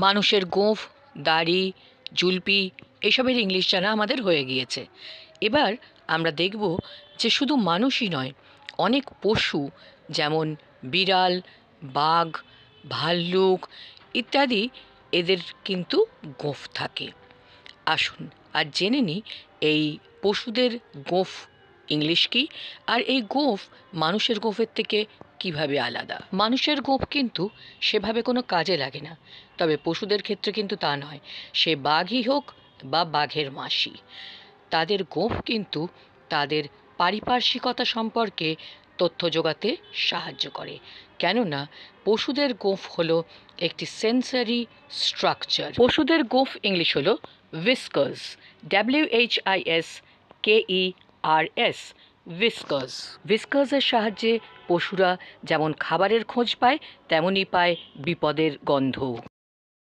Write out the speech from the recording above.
মানুষের গোঁফ, দাড়ি জুলপি এসবের ইংলিশ জানা আমাদের হয়ে গিয়েছে। এবার আমরা দেখব যে শুধু মানুষই নয়, অনেক পশু যেমন বিড়াল, বাঘ, ভাল্লুক ইত্যাদি এদের কিন্তু গোঁফ থাকে। আসুন আর জেনে নিই, এই পশুদের গোঁফ ইংলিশ কি? আর এই গোঁফ মানুষের গোঁফের থেকে কীভাবে আলাদা? মানুষের গোঁফ কিন্তু সেভাবে কোনো কাজে লাগে না। তবে পশুদের ক্ষেত্রে কিন্তু তা নয়। সে বাঘই হোক বা বাঘের মাসি। তাদের গোঁফ কিন্তু তাদের পারিপার্শ্বিকতা সম্পর্কে তথ্য জোগাতে সাহায্য করে। কেননা, পশুদের গোঁফ হলো একটি সেন্সারি স্ট্রাকচার পশুদের গোঁফ ইংলিশ হলো whiskers W H I S K E R S whiskers ভিস্কাসের সাহায্যে পশুরা যেমন খাবারের খোঁজ পায় তেমনই পায় বিপদের গন্ধ